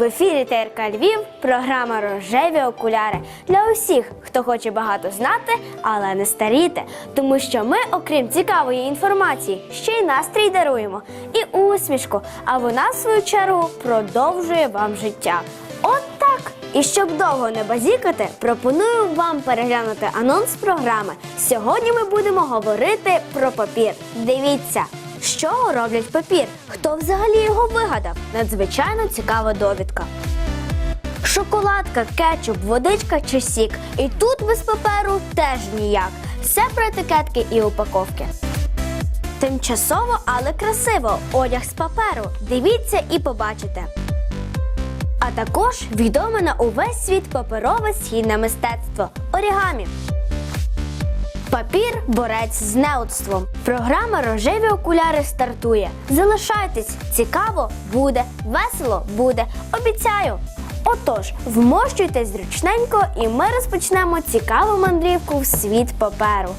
В ефірі ТРК Львів, програма Рожеві окуляри для усіх, хто хоче багато знати, але не старіти. Тому що ми, окрім цікавої інформації, ще й настрій даруємо і усмішку. А вона, в свою чергу, продовжує вам життя. От так! І щоб довго не базікати, пропоную вам переглянути анонс програми. Сьогодні ми будемо говорити про папір. Дивіться! Чого роблять папір? Хто взагалі його вигадав? Надзвичайно цікава довідка. Шоколадка, кетчуп, водичка чи сік. І тут без паперу теж ніяк. Все про етикетки і упаковки. Тимчасово, але красиво. Одяг з паперу. Дивіться і побачите. А також відоме на увесь світ паперове східне мистецтво орігамі. Папір борець з неудством. Програма Рожеві окуляри стартує. Залишайтесь, цікаво буде, весело буде. Обіцяю. Отож, вмощуйтесь зручненько, і ми розпочнемо цікаву мандрівку в світ паперу.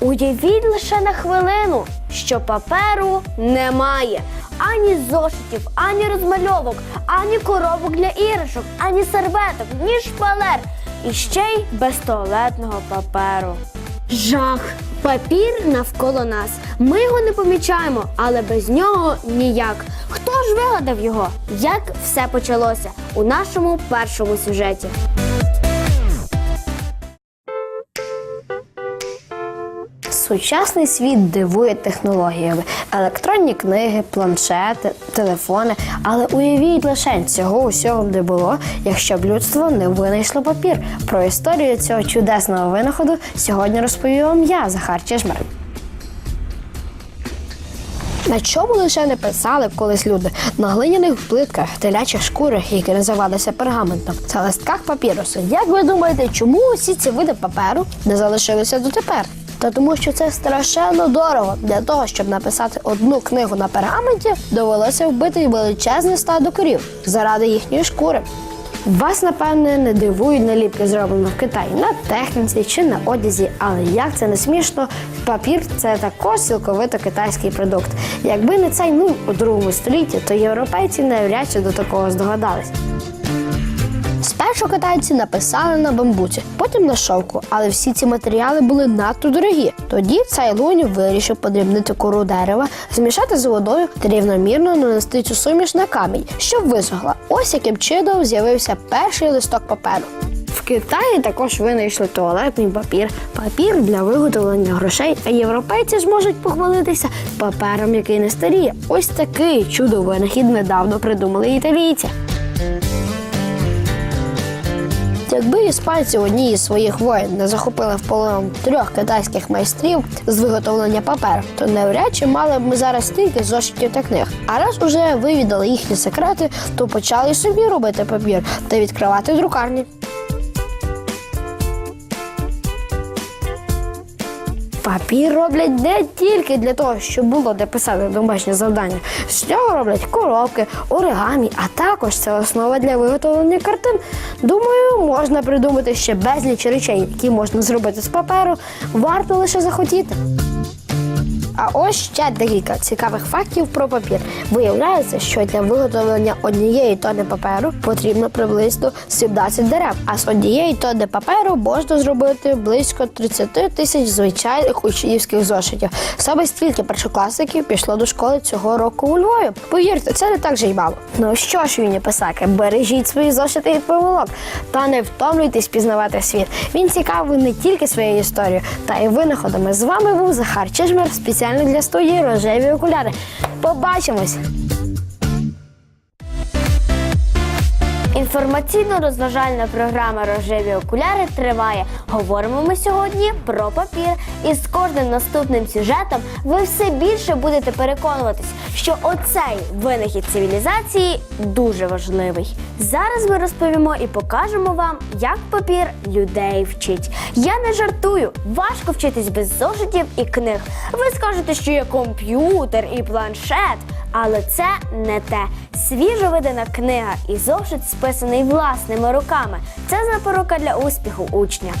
Уявіть лише на хвилину, що паперу немає. Ані зошитів, ані розмальовок, ані коробок для іграшок, ані серветок, ні шпалер. І ще й без туалетного паперу. Жах! Папір навколо нас. Ми його не помічаємо, але без нього ніяк. Хто ж вигадав його? Як все почалося у нашому першому сюжеті? Сучасний світ дивує технологіями: електронні книги, планшети, телефони. Але уявіть лише цього усього не було, якщо б людство не винайшло папір. Про історію цього чудесного винаходу сьогодні розповім вам я, Захар Чешмер. На чому лише не писали колись люди на глиняних плитках, телячих шкурах, які називалися пергаментом, та листках папірусу. Як ви думаєте, чому усі ці види паперу не залишилися дотепер? Та тому, що це страшенно дорого. Для того, щоб написати одну книгу на пергаменті, довелося вбити величезне стадо корів заради їхньої шкури. Вас, напевне, не дивують наліпки, зроблено в Китаї на техніці чи на одязі, але як це не смішно, папір це також цілковито китайський продукт. Якби не цей нуль у другому столітті, то європейці навряд чи до такого здогадались. Спершу китайці написали на бамбуці, потім на шовку, але всі ці матеріали були надто дорогі. Тоді цей лунь вирішив подрібнити кору дерева, змішати з водою та рівномірно нанести цю суміш на камінь, щоб висохла. Ось яким чином з'явився перший листок паперу. В Китаї також винайшли туалетний папір, папір для виготовлення грошей, а європейці ж можуть похвалитися папером, який не старіє. Ось такий чудовий недавно придумали італійці. Якби іспанці однієї із своїх воїн не захопили в полон трьох китайських майстрів з виготовлення паперу, то навряд чи мали б ми зараз стільки зошитів та книг. А раз уже вивідали їхні секрети, то почали собі робити папір та відкривати друкарні. Папір роблять не тільки для того, щоб було де писати домашнє завдання. З цього роблять коробки, оригамі, а також це основа для виготовлення картин. Думаю, можна придумати ще безліч речей, які можна зробити з паперу. Варто лише захотіти. А ось ще декілька цікавих фактів про папір. Виявляється, що для виготовлення однієї тони паперу потрібно приблизно 17 дерев, а з однієї тони паперу можна зробити близько 30 тисяч звичайних учнівських зошитів. Саме стільки першокласників пішло до школи цього року у Львові. Повірте, це не так же й мало. Ну що ж, юні писаки, бережіть свої зошити від помилок та не втомлюйтесь пізнавати світ. Він цікавий не тільки своєю історією, та й винаходами. З вами був Захар Чижмер спеціально для студії рожеві окуляри. Побачимось! Інформаційно-розважальна програма Рожеві окуляри триває. Говоримо ми сьогодні про папір. І з кожним наступним сюжетом ви все більше будете переконуватись, що оцей винахід цивілізації дуже важливий. Зараз ми розповімо і покажемо вам, як папір людей вчить. Я не жартую, важко вчитись без зошитів і книг. Ви скажете, що є комп'ютер і планшет. Але це не те. Свіжо видана книга і зошит списаний власними руками. Це запорука для успіху учня.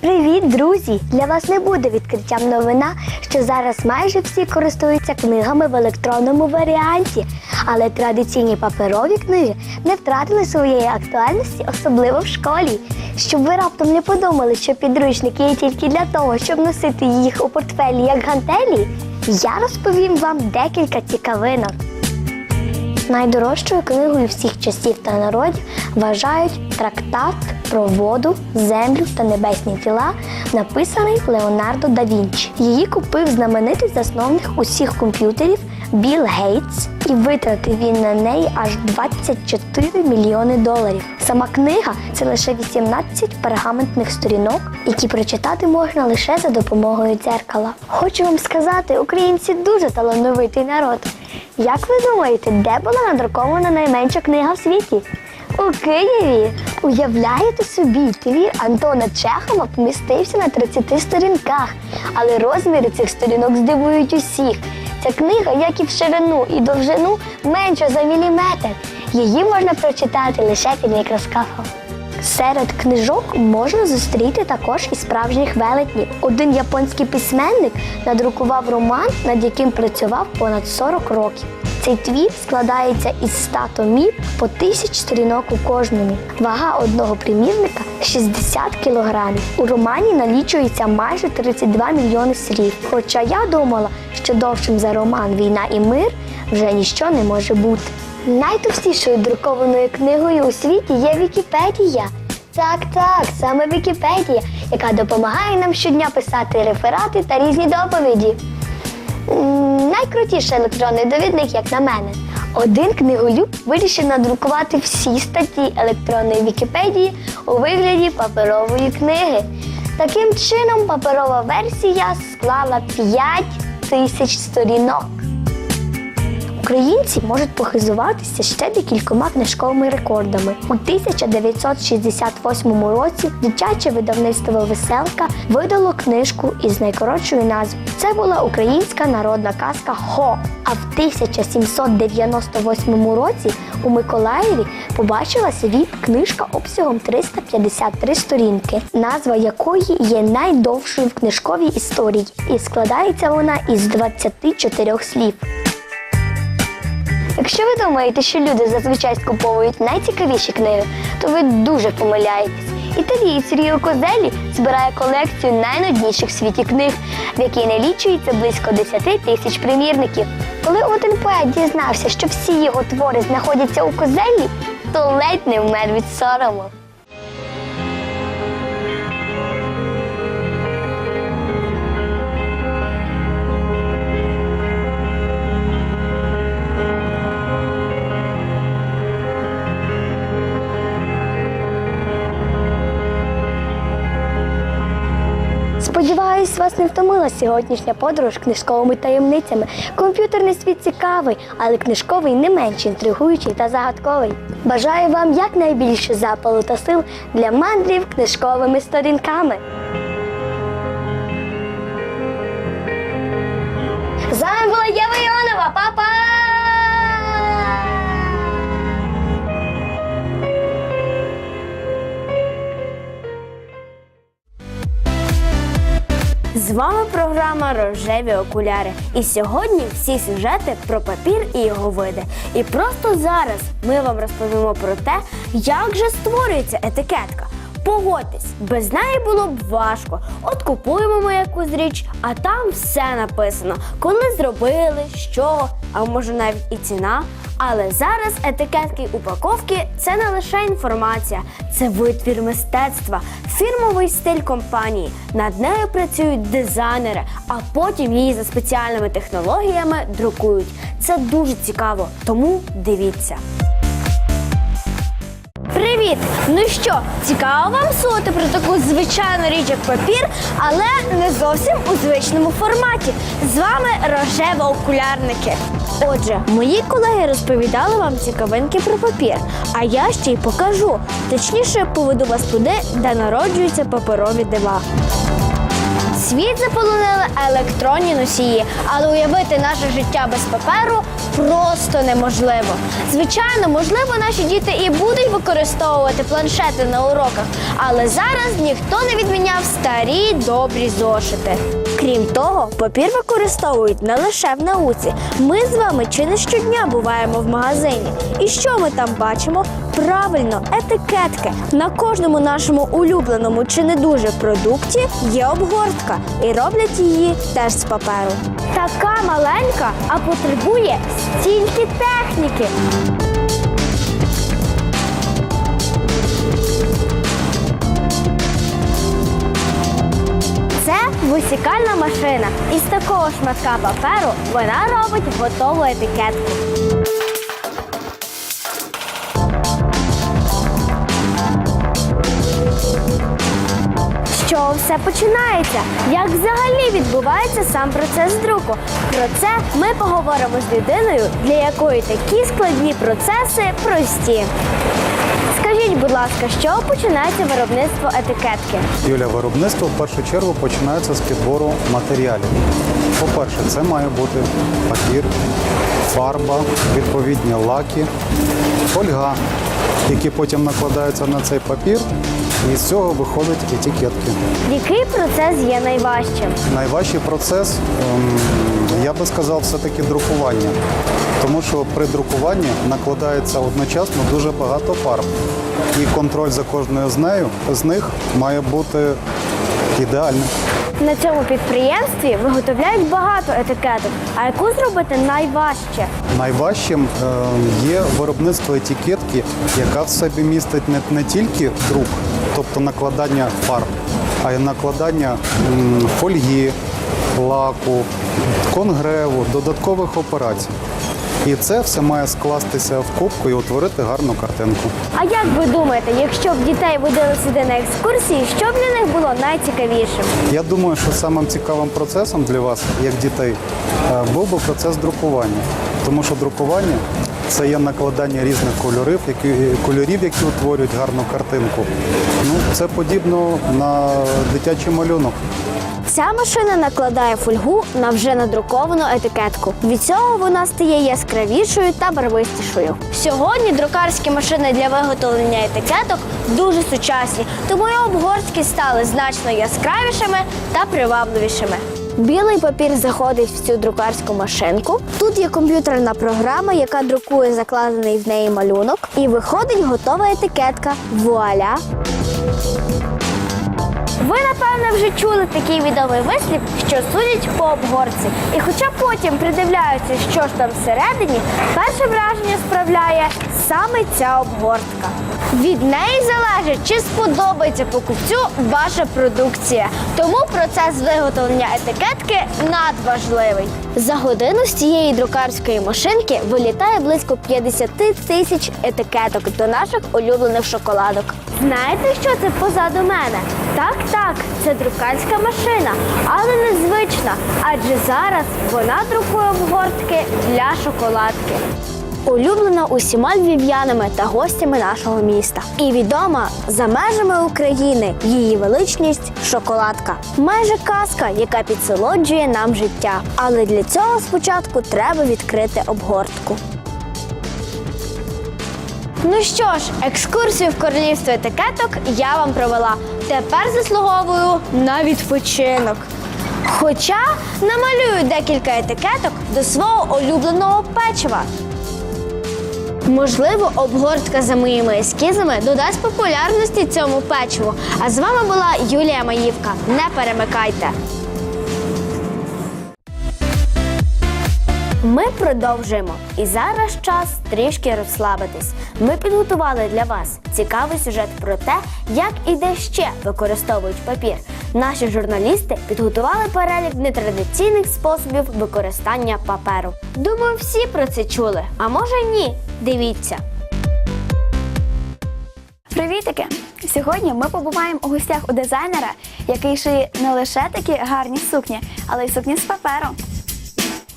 Привіт, друзі! Для вас не буде відкриттям новина, що зараз майже всі користуються книгами в електронному варіанті, але традиційні паперові книги не втратили своєї актуальності, особливо в школі. Щоб ви раптом не подумали, що підручники є тільки для того, щоб носити їх у портфелі як гантелі, я розповім вам декілька цікавинок. Найдорожчою книгою всіх часів та народів вважають трактат про воду, землю та небесні тіла, написаний Леонардо да Вінчі. Її купив знаменитий засновник усіх комп'ютерів Білл Гейтс, і витратив він на неї аж 24 мільйони доларів. Сама книга це лише 18 пергаментних сторінок, які прочитати можна лише за допомогою дзеркала. Хочу вам сказати, українці дуже талановитий народ. Як ви думаєте, де була надрукована найменша книга в світі? У Києві. Уявляєте собі, твір Антона Чехова помістився на 30 сторінках, але розміри цих сторінок здивують усіх. Ця книга, як і в ширину і довжину, менша за міліметр. Її можна прочитати лише під мікроскафом. Серед книжок можна зустріти також і справжніх велетнів. Один японський письменник надрукував роман, над яким працював понад 40 років. Цей твір складається із 100 томів по тисяч сторінок у кожному. Вага одного примірника 60 кілограмів. У романі налічується майже 32 мільйони слів. Хоча я думала, що довшим за роман Війна і мир вже ніщо не може бути. Найтовстішою друкованою книгою у світі є Вікіпедія. Так, так, саме Вікіпедія, яка допомагає нам щодня писати реферати та різні доповіді. Найкрутіший електронний довідник, як на мене. Один книголюб вирішив надрукувати всі статті електронної Вікіпедії у вигляді паперової книги. Таким чином, паперова версія склала 5 тисяч сторінок. Українці можуть похизуватися ще декількома книжковими рекордами. У 1968 році дитяче видавництво Веселка видало книжку із найкоротшою назвою. Це була українська народна казка Хо. А в 1798 році у Миколаєві побачила світ книжка обсягом 353 сторінки, назва якої є найдовшою в книжковій історії, і складається вона із 24 слів. Якщо ви думаєте, що люди зазвичай скуповують найцікавіші книги, то ви дуже помиляєтесь. Італієць Ріо Козелі збирає колекцію найнудніших в світі книг, в якій налічується близько 10 тисяч примірників. Коли один поет дізнався, що всі його твори знаходяться у Козелі, то ледь не вмер від сорому. Сподіваюсь, вас не втомила сьогоднішня подорож книжковими таємницями. Комп'ютерний світ цікавий, але книжковий не менш інтригуючий та загадковий. Бажаю вам якнайбільше запалу та сил для мандрів книжковими сторінками. З вами програма Рожеві окуляри. І сьогодні всі сюжети про папір і його види. І просто зараз ми вам розповімо про те, як же створюється етикетка. Погодьтесь, без неї було б важко. От купуємо ми якусь річ, а там все написано, коли зробили, що, а може навіть і ціна. Але зараз етикетки упаковки це не лише інформація, це витвір мистецтва, фірмовий стиль компанії. Над нею працюють дизайнери, а потім її за спеціальними технологіями друкують. Це дуже цікаво, тому дивіться. Привіт! Ну що, цікаво вам слухати про таку звичайну річ, як папір, але не зовсім у звичному форматі. З вами рожева окулярники. Отже, мої колеги розповідали вам цікавинки про папір, а я ще й покажу. Точніше, поведу вас туди, де народжуються паперові дива. Світ заполонили електронні носії, але уявити наше життя без паперу просто неможливо. Звичайно, можливо, наші діти і будуть використовувати планшети на уроках, але зараз ніхто не відміняв старі добрі зошити. Крім того, папір використовують не лише в науці. Ми з вами чи не щодня буваємо в магазині. І що ми там бачимо? Правильно, етикетки. На кожному нашому улюбленому чи не дуже продукті є обгортка, і роблять її теж з паперу. Така маленька, а потребує стільки техніки. Це висікальна машина. Із такого шматка паперу вона робить готову етикетку. Все починається? Як взагалі відбувається сам процес друку? Про це ми поговоримо з людиною, для якої такі складні процеси прості. Скажіть, будь ласка, чого починається виробництво етикетки? Юля, виробництво в першу чергу починається з підбору матеріалів. По-перше, це має бути папір, фарба, відповідні лаки, фольга, які потім накладаються на цей папір, і з цього виходять етикетки. Який процес є найважчим? Найважчий процес, ем, я би сказав, все-таки друкування. Тому що при друкуванні накладається одночасно дуже багато фарб. І контроль за кожною з нею з них має бути ідеальним. На цьому підприємстві виготовляють багато етикеток. А яку зробити найважче? Найважчим е, є виробництво етикетки, яка в собі містить не, тільки друк, тобто накладання фарб, а й накладання фольги, лаку, конгреву, додаткових операцій. І це все має скластися в кубку і утворити гарну картинку. А як ви думаєте, якщо б дітей водили сюди на екскурсії, що б для них було найцікавішим? Я думаю, що самим цікавим процесом для вас, як дітей, е, був би процес друкування. Тому що друкування це є накладання різних кольорів, які, кольорів, які утворюють гарну картинку. Ну, це подібно на дитячий малюнок. Ця машина накладає фольгу на вже надруковану етикетку. Від цього вона стає яскравішою та барвистішою. Сьогодні друкарські машини для виготовлення етикеток дуже сучасні, тому і обгортки стали значно яскравішими та привабливішими. Білий папір заходить в цю друкарську машинку. Тут є комп'ютерна програма, яка друкує закладений в неї малюнок, і виходить готова етикетка. Вуаля! Ви, напевне, вже чули такий відомий вислів, що судять по обгорці. І хоча потім придивляються, що ж там всередині, перше враження справляє саме ця обгортка. Від неї залежить, чи сподобається покупцю ваша продукція. Тому процес виготовлення етикетки надважливий. За годину з цієї друкарської машинки вилітає близько 50 тисяч етикеток до наших улюблених шоколадок. Знаєте, що це позаду мене? Так, так, це друкарська машина, але незвична, адже зараз вона друкує обгортки для шоколадки. Улюблена усіма львів'янами та гостями нашого міста. І відома за межами України її величність шоколадка. Майже казка, яка підсолоджує нам життя. Але для цього спочатку треба відкрити обгортку. Ну що ж, екскурсію в королівство етикеток я вам провела. Тепер заслуговую на відпочинок. Хоча намалюю декілька етикеток до свого улюбленого печива. Можливо, обгортка за моїми ескізами додасть популярності цьому печиву. А з вами була Юлія Маївка. Не перемикайте. Ми продовжуємо. І зараз час трішки розслабитись. Ми підготували для вас цікавий сюжет про те, як і де ще використовують папір. Наші журналісти підготували перелік нетрадиційних способів використання паперу. Думаю, всі про це чули. А може ні? Дивіться. Привітики! Сьогодні ми побуваємо у гостях у дизайнера, який шиє не лише такі гарні сукні, але й сукні з паперу.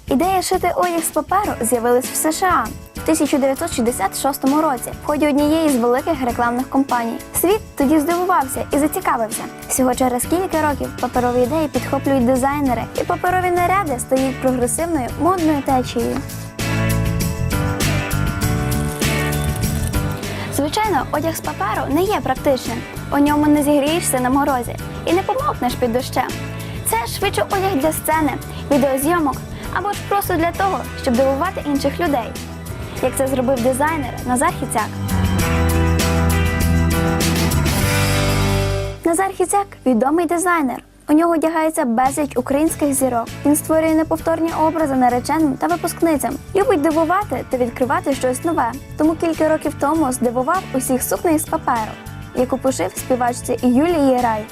Ідея шити одяг з паперу з'явилась в США. 1966 році в ході однієї з великих рекламних кампаній. Світ тоді здивувався і зацікавився. Всього через кілька років паперові ідеї підхоплюють дизайнери, і паперові наряди стають прогресивною модною течією. Звичайно, одяг з паперу не є практичним. У ньому не зігрієшся на морозі і не помокнеш під дощем. Це швидше одяг для сцени, відеозйомок або ж просто для того, щоб дивувати інших людей. Як це зробив дизайнер Назар Хіцяк. Назар Хіцяк відомий дизайнер. У нього одягається безліч українських зірок. Він створює неповторні образи нареченим та випускницям. Любить дивувати та відкривати щось нове. Тому кілька років тому здивував усіх сукнею з паперу, яку пошив співачці Юлії Рай.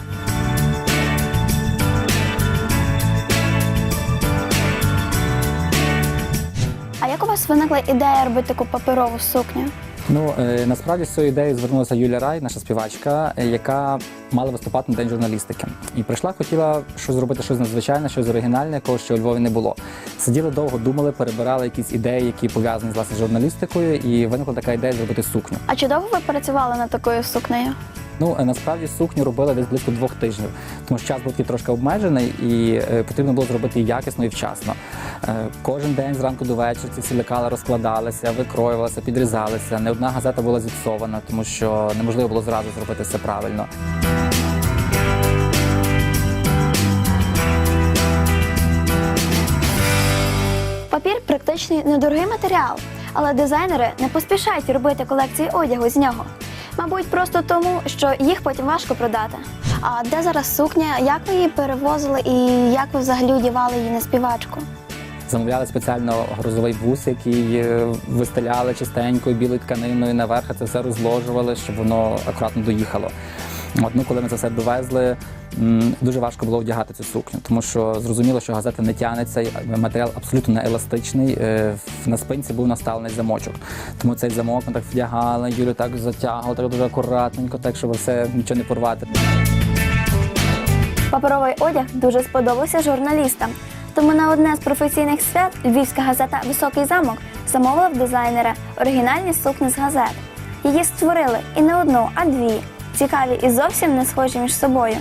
Як у вас виникла ідея робити таку паперову сукню? Ну е, насправді з цією ідеєю звернулася Юлія Рай, наша співачка, е, яка мала виступати на день журналістики. І прийшла, хотіла щось зробити, щось надзвичайне, щось оригінальне, якого ще у Львові не було. Сиділи довго, думали, перебирали якісь ідеї, які пов'язані з власне журналістикою, і виникла така ідея зробити сукню. А чи довго ви працювали над такою сукнею? Ну е, насправді сукню робили десь близько двох тижнів, тому що час був трошки обмежений, і е, потрібно було зробити якісно і вчасно. Е, кожен день зранку до вечора ці лекала розкладалися, викроювалися, підрізалися. Не одна газета була зіпсована, тому що неможливо було зразу зробити все правильно. Папір практичний недорогий матеріал, але дизайнери не поспішають робити колекції одягу з нього. Мабуть, просто тому, що їх потім важко продати. А де зараз сукня? Як ви її перевозили і як ви взагалі одівали її на співачку? Замовляли спеціально грозовий бус, який виставляли вистеляли чистенькою білою тканиною наверх, це все розложували, щоб воно акуратно доїхало. От, коли ми це все довезли, дуже важко було вдягати цю сукню, тому що зрозуміло, що газета не тягнеться, матеріал абсолютно не еластичний. Е, На спинці був наставлений замочок. Тому цей замок ми так вдягали, Юлю так затягували, так дуже акуратненько, так, щоб все нічого не порвати. Паперовий одяг дуже сподобався журналістам. Тому на одне з професійних свят львівська газета Високий замок замовила в дизайнера оригінальні сукні з газет. Її створили і не одну, а дві. Цікаві і зовсім не схожі між собою.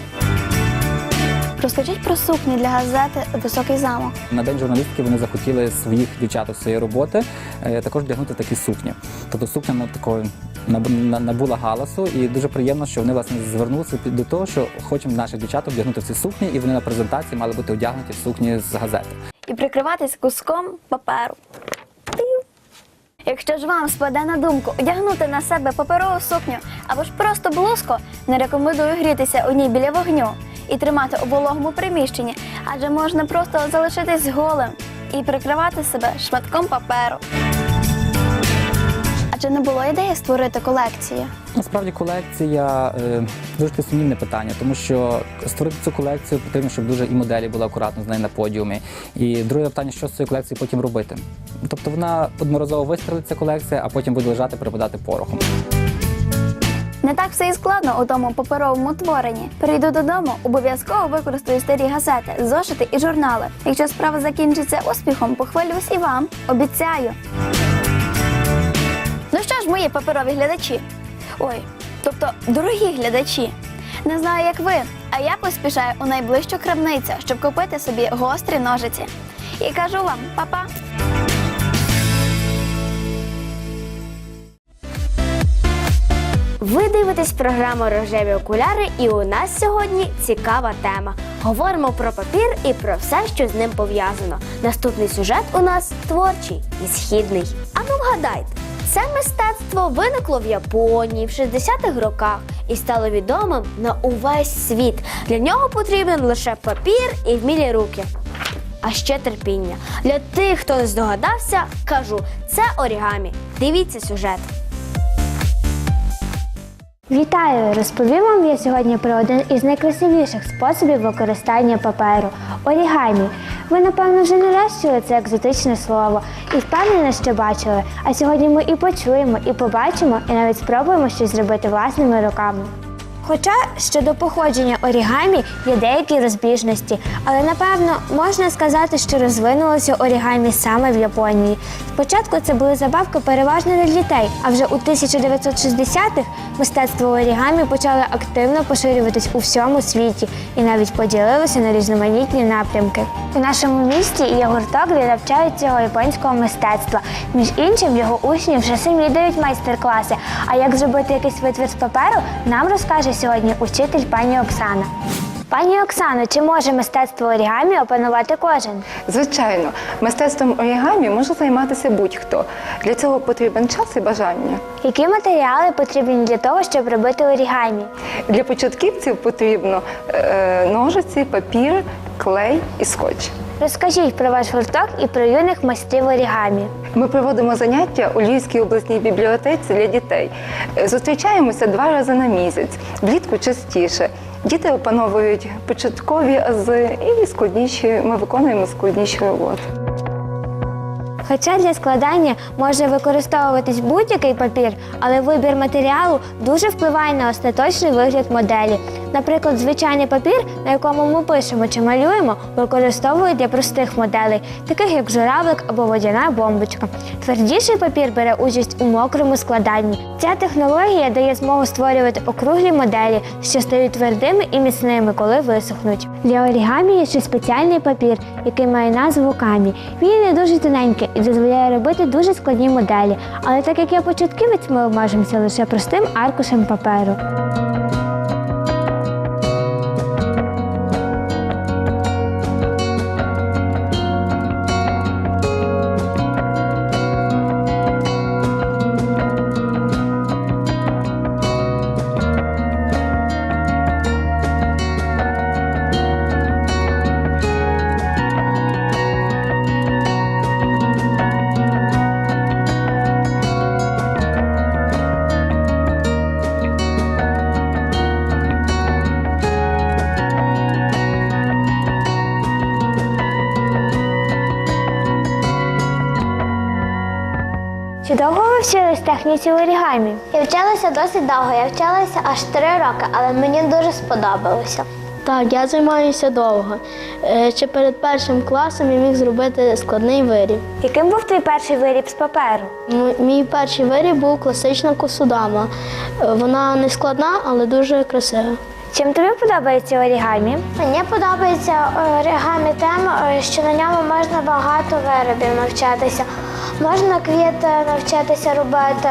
Розкажіть про сукні для газети Високий замок. На день журналістики вони захотіли своїх дівчат з своєї роботи е, також вдягнути такі сукні. Тобто сукня на такої набула галасу, і дуже приємно, що вони власне звернулися до того, що хочемо наших дівчат вдягнути в ці сукні, і вони на презентації мали бути одягнуті в сукні з газети. і прикриватись куском паперу. Якщо ж вам спаде на думку одягнути на себе паперову сукню або ж просто блузку, не рекомендую грітися у ній біля вогню і тримати у вологому приміщенні, адже можна просто залишитись голим і прикривати себе шматком паперу. Чи не було ідеї створити колекцію? Насправді колекція е, дуже сумнівне питання, тому що створити цю колекцію потрібно, щоб дуже і моделі були акуратно з нею на подіумі. І друге питання, що з цією колекцією потім робити. Тобто вона одноразово вистрілить ця колекція, а потім буде лежати, припадати порохом. Не так все і складно у тому паперовому творенні. Прийду додому, обов'язково використаю старі газети, зошити і журнали. Якщо справа закінчиться успіхом, похвалюсь і вам. Обіцяю. Ну що ж, мої паперові глядачі? Ой, тобто дорогі глядачі. Не знаю, як ви, а я поспішаю у найближчу крамницю, щоб купити собі гострі ножиці. І кажу вам, па-па! Ви дивитесь програму Рожеві окуляри, і у нас сьогодні цікава тема. Говоримо про папір і про все, що з ним пов'язано. Наступний сюжет у нас творчий і східний. А ну вгадайте, це мистецтво виникло в Японії в 60-х роках і стало відомим на увесь світ. Для нього потрібен лише папір і вмілі руки. А ще терпіння. Для тих, хто не здогадався, кажу, це орігамі. Дивіться сюжет. Вітаю! Розповім вам я сьогодні про один із найкрасивіших способів використання паперу орігамі. Ви, напевно, вже не раз чули це екзотичне слово і впевнені, що бачили. А сьогодні ми і почуємо, і побачимо, і навіть спробуємо щось зробити власними руками. Хоча щодо походження орігамі є деякі розбіжності, але напевно можна сказати, що розвинулося орігамі саме в Японії. Спочатку це були забавки переважно для дітей, а вже у 1960-х мистецтво орігамі почало активно поширюватись у всьому світі і навіть поділилося на різноманітні напрямки. У нашому місті є гурток, де навчають цього японського мистецтва. Між іншим, його учні вже самі дають майстер-класи. А як зробити якийсь витвір з паперу, нам розкаже сьогодні учитель пані Оксана. Пані Оксано, чи може мистецтво орігамі опанувати кожен? Звичайно, мистецтвом орігамі може займатися будь-хто. Для цього потрібен час і бажання. Які матеріали потрібні для того, щоб робити орігамі? Для початківців потрібно е, ножиці, папір, клей і скотч. Розкажіть про ваш гурток і про юних майстрів орігамі. Ми проводимо заняття у Львівській обласній бібліотеці для дітей. Зустрічаємося два рази на місяць, влітку частіше. Діти опановують початкові ази і складніші. Ми виконуємо складніші роботи. Хоча для складання може використовуватись будь-який папір, але вибір матеріалу дуже впливає на остаточний вигляд моделі. Наприклад, звичайний папір, на якому ми пишемо чи малюємо, використовують для простих моделей, таких як журавлик або водяна бомбочка. Твердіший папір бере участь у мокрому складанні. Ця технологія дає змогу створювати округлі моделі, що стають твердими і міцними, коли висохнуть. Для орігамі є ще спеціальний папір, який має назву камі. Він не дуже тоненький і дозволяє робити дуже складні моделі. Але так як я початківець, ми обмежимося лише простим аркушем паперу. Техніці орігамі? Я вчилася досить довго, я вчилася аж три роки, але мені дуже сподобалося. Так, я займаюся довго. Е, Ще перед першим класом я міг зробити складний виріб. Яким був твій перший виріб з паперу? Мій перший виріб був класична косудама. Е, Вона не складна, але дуже красива. Чим тобі подобається орігамі? Мені подобається оригамі тем, е, що на ньому можна багато виробів навчатися. Можна квіти навчитися робити,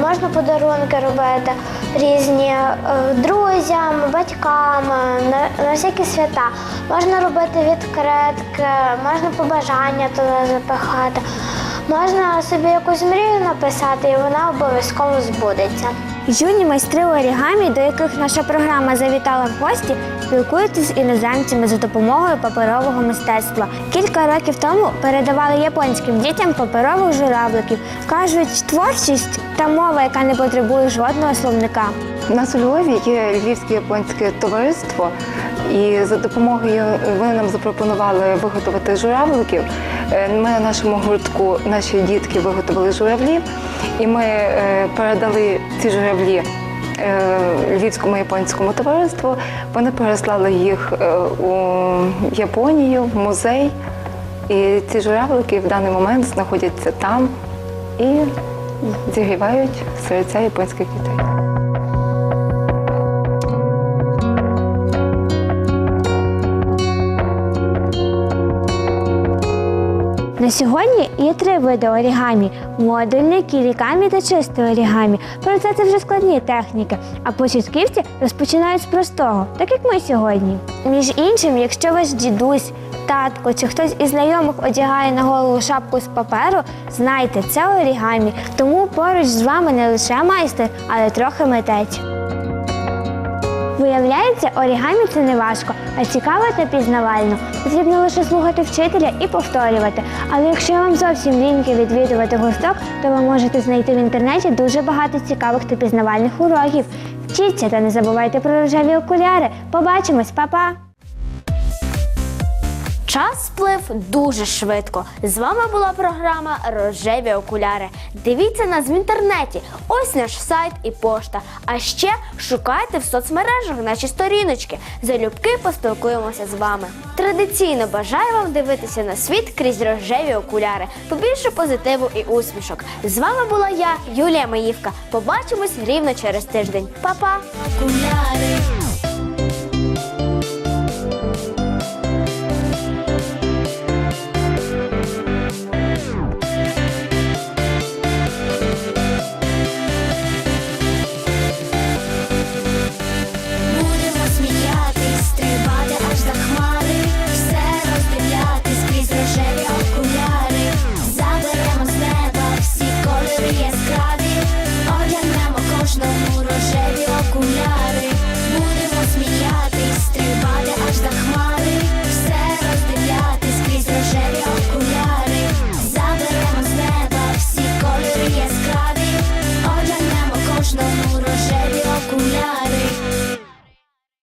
можна подарунки робити різні е, друзям, батькам, на всякі свята. Можна робити відкритки, можна побажання туди запихати. Можна собі якусь мрію написати, і вона обов'язково збудеться. Юні майстри орігамі, до яких наша програма завітала в гості, спілкуються з іноземцями за допомогою паперового мистецтва. Кілька років тому передавали японським дітям паперових журавликів. Кажуть, творчість та мова, яка не потребує жодного словника. У нас у Львові є Львівське японське товариство, і за допомогою вони нам запропонували виготовити журавликів. Е, Ми на нашому гуртку наші дітки виготовили журавлі, і ми е, передали ці журавлі е, Львівському японському товариству. Вони переслали їх у Японію, в музей. І ці журавлики в даний момент знаходяться там і зігрівають серця японських дітей. На сьогодні є три види орігамі: модульний, кілікамі та чистий орігамі. Проте це вже складні техніки, а початківці розпочинають з простого, так як ми сьогодні. Між іншим, якщо ваш дідусь, татко чи хтось із знайомих одягає на голову шапку з паперу, знайте, це орігамі. Тому поруч з вами не лише майстер, але трохи митець. Виявляється, орігамі це не важко, а цікаво та пізнавально. Потрібно лише слухати вчителя і повторювати. Але якщо вам зовсім ліньки відвідувати гурток, то ви можете знайти в інтернеті дуже багато цікавих та пізнавальних уроків. Вчіться та не забувайте про рожеві окуляри. Побачимось, па-па! Час сплив дуже швидко. З вами була програма Рожеві окуляри. Дивіться нас в інтернеті. Ось наш сайт і пошта. А ще шукайте в соцмережах наші сторіночки. Залюбки поспілкуємося з вами. Традиційно бажаю вам дивитися на світ крізь рожеві окуляри. Побільше позитиву і усмішок. З вами була я, Юлія Маївка. Побачимось рівно через тиждень. Па-па! Окуляри,